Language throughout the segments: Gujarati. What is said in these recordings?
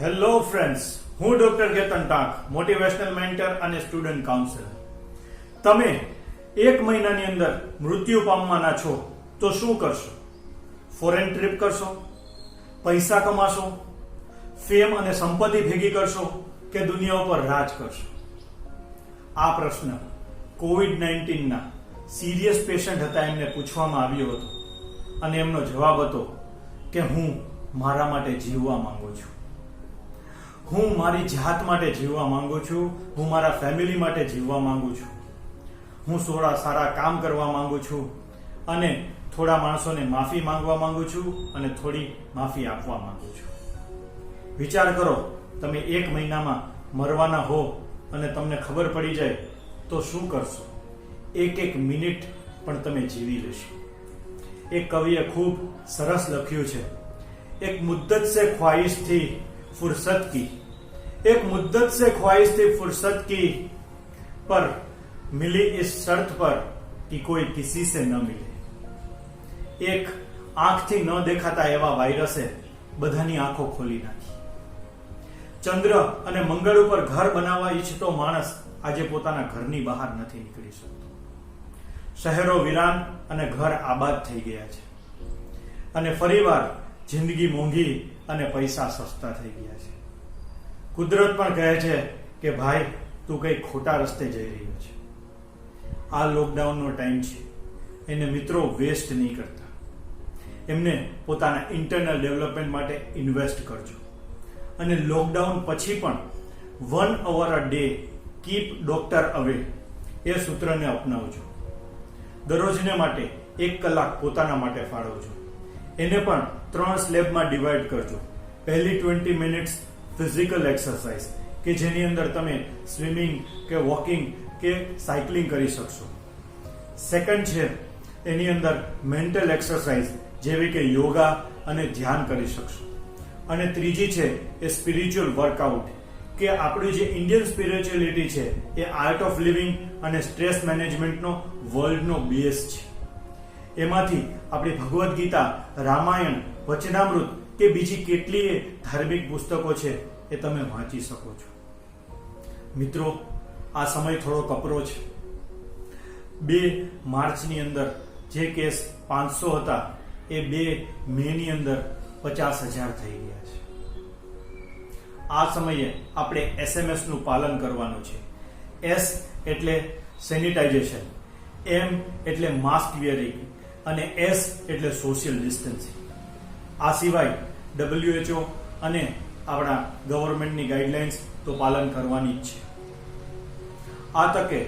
હેલો ફ્રેન્ડ્સ હું doctor Ketan Tank motivational mentor અને સ્ટુડન્ટ કાઉન્સિલર તમે એક મહિનાની અંદર મૃત્યુ પામવાના છો, તો શું કરશો? ફોરેન ટ્રીપ કરશો? પૈસા કમાશો? ફેમ અને સંપત્તિ ભેગી કરશો કે દુનિયા ઉપર રાજ કરશો? આ પ્રશ્ન કોવિડ નાઇન્ટીનના સિરિયસ પેશન્ટ હતા એમને પૂછવામાં આવ્યો હતો. અને એમનો જવાબ હતો કે હું મારા માટે જીવવા માંગુ છું. હું મારી જાત માટે જીવવા માંગુ છું, હું મારા ફેમિલી માટે જીવવા માંગુ છું. હું થોડા સારા કામ કરવા માંગુ છું અને થોડા માણસોને માફી માંગવા માંગુ છું અને થોડી માફી આપવા માંગુ છું. વિચાર કરો, તમે એક મહિનામાં મરવાના હો અને તમને ખબર પડી જાય, તો શું કરશો? એક એક મિનિટ પણ તમે જીવી લેશો. એક કવિએ ખૂબ સરસ લખ્યું છે, એક મુદ્દત સે ખ્વાહિશ થી ફુરસત કી એક મુદ્દત से ख्वाहिश थी फुर्सत की पर मिली इस शर्त पर कि कोई किसी से न मिले એક આંખથી ન દેખાતા એવા વાયરસે બધાની આંખો ખોલી નાખી ચંદ્ર અને મંગળ ઉપર ઘર બનાવવા ઈચ્છતો માણસ આજે પોતાના ઘરની બહાર નથી નીકળી શકતો શહેરો વિરાન અને ઘર આબાદ થઈ ગયા છે અને ફરીવાર જિંદગી મોંઘી અને પૈસા સસ્તા થઈ ગયા છે. કુદરત પણ કહે છે કે, ભાઈ, તું કઈ ખોટા રસ્તે જઈ રહ્યો છે. આ લોકડાઉનનો ટાઈમ છે. એને મિત્રો વેસ્ટ નહીં કરતા. એમને પોતાના ઇન્ટરનલ ડેવલપમેન્ટ માટે ઇન્વેસ્ટ કરજો. અને લોકડાઉન પછી પણ one hour a day keep doctor away એ સૂત્રને અપનાવજો. દરરોજને માટે એક કલાક પોતાના માટે ફાળવજો. એને પણ ત્રણ સ્લેબમાં ડિવાઈડ કરજો. પહેલી ટ્વેન્ટી મિનિટ્સ ફિઝિકલ એક્સરસાઇઝ કે જેની અંદર તમે સ્વિમિંગ કે વોકિંગ કે સાયકલિંગ કરી શકશો. સેકન્ડ છે, એની અંદર મેન્ટલ એક્સરસાઇઝ જેવી કે યોગા અને ધ્યાન કરી શકશો. અને ત્રીજી છે, એ સ્પિરિચ્યુઅલ વર્કઆઉટ કે આપણી જે ઇન્ડિયન સ્પિરિચ્યુઅલિટી છે, એ આર્ટ ઓફ લિવિંગ અને સ્ટ્રેસ મેનેજમેન્ટનો વર્લ્ડનો બેઝ છે. એમાંથી આપણી ભગવદ્ ગીતા, રામાયણ, વચનામૃત કે બીજી કેટલીય ધાર્મિક પુસ્તકો છે એ તમે વાંચી શકો છો. મિત્રો, આ સમય થોડો કપરો છે. બે માર્ચની અંદર જે કેસ પાંચસો હતા, એ બે મેની અંદર પચાસ હજાર થઈ ગયા છે. આ સમયે આપણે એસએમએસનું પાલન કરવાનું છે. એસ એટલે સેનિટાઇઝેશન. એમ એટલે માસ્ક વેરિંગ. અને એસ એટલે સોશિયલ ડિસ્ટન્સિંગ આ સિવાય ડબલ્યુએચઓ અને આપણા ગવર્મેન્ટની ગાઈડલાઇન્સ તો પાલન કરવાની જ છે. આ તકે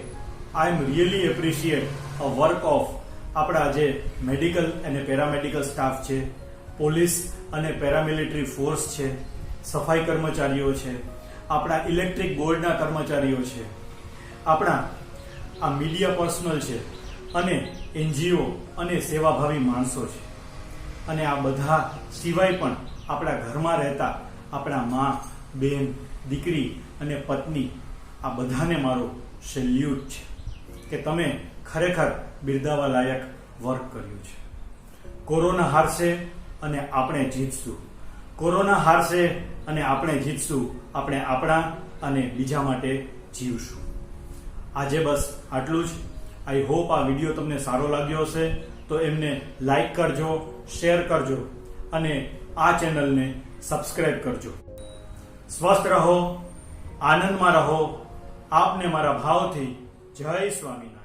I am really appreciate a work of આપણા જે મેડિકલ અને પેરામેડિકલ સ્ટાફ છે પોલીસ અને પેરામિલિટરી ફોર્સ છે, સફાઈ કર્મચારીઓ છે, આપણા ઇલેક્ટ્રિક બોર્ડના કર્મચારીઓ છે, આપણા આ મીડિયા પર્સનલ છે અને એનજીઓ અને સેવાભાવી માણસો છે. અને આ બધા સિવાય પણ આપણા ઘરમાં રહેતા આપણા મા, બેન, દીકરી અને પત્ની આ બધાને મારો સેલ્યુટ છે કે તમે ખરેખર બિરદાવા લાયક વર્ક કર્યું છે. કોરોના હારશે અને આપણે જીતશું. કોરોના હારશે અને આપણે જીતશું, આપણે આપણા અને બીજા માટે જીવશું. આજે બસ આટલું જ. આઈ હોપ આ વીડિયો તમને સારો લાગ્યો હશે. તો એમને લાઈક કરજો, શેર કરજો અને આ ચેનલને સબસ્ક્રાઈબ કરજો. સ્વસ્થ રહો, આનંદમાં રહો. આપને મારા ભાવથી જય સ્વામિનારાયણ.